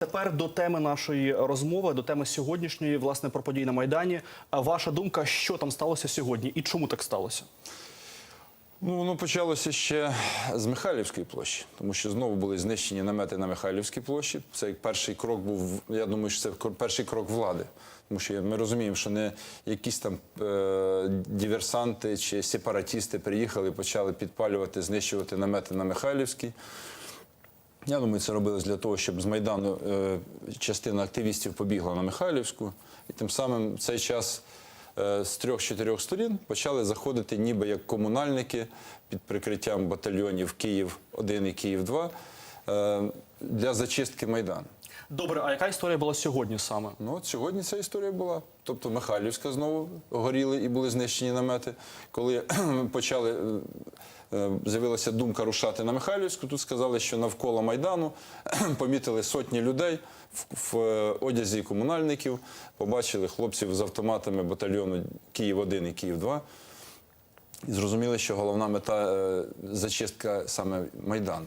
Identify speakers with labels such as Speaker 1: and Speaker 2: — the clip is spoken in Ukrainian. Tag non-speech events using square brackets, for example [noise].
Speaker 1: Тепер до теми нашої розмови, до теми сьогоднішньої, власне, про події на Майдані. Ваша думка, що там сталося сьогодні і чому так сталося?
Speaker 2: Ну, воно почалося ще з Михайлівської площі, тому що знову були знищені намети на Михайлівській площі. Це перший крок був. Я думаю, що це перший крок влади. Тому що ми розуміємо, що не якісь там е, диверсанти чи сепаратісти приїхали і почали підпалювати, знищувати намети на Михайлівській. Я думаю, це робилось для того, щоб з Майдану е, частина активістів побігла на Михайлівську, і тим самим в цей час е, з трьох-чотирьох сторін почали заходити ніби як комунальники під прикриттям батальйонів Київ-1 і Київ-2 е, для зачистки Майдану.
Speaker 1: Добре, а яка історія була сьогодні саме?
Speaker 2: Ну, от сьогодні ця історія була. Тобто Михайлівська знову горіли і були знищені намети. Коли [clears throat] почали, е, з'явилася думка рушати на Михайлівську, тут сказали, що навколо Майдану [clears throat] помітили сотні людей в, е, одязі комунальників, побачили хлопців з автоматами батальйону Київ-1 і Київ-2. І зрозуміли, що головна мета е, зачистка саме Майдану.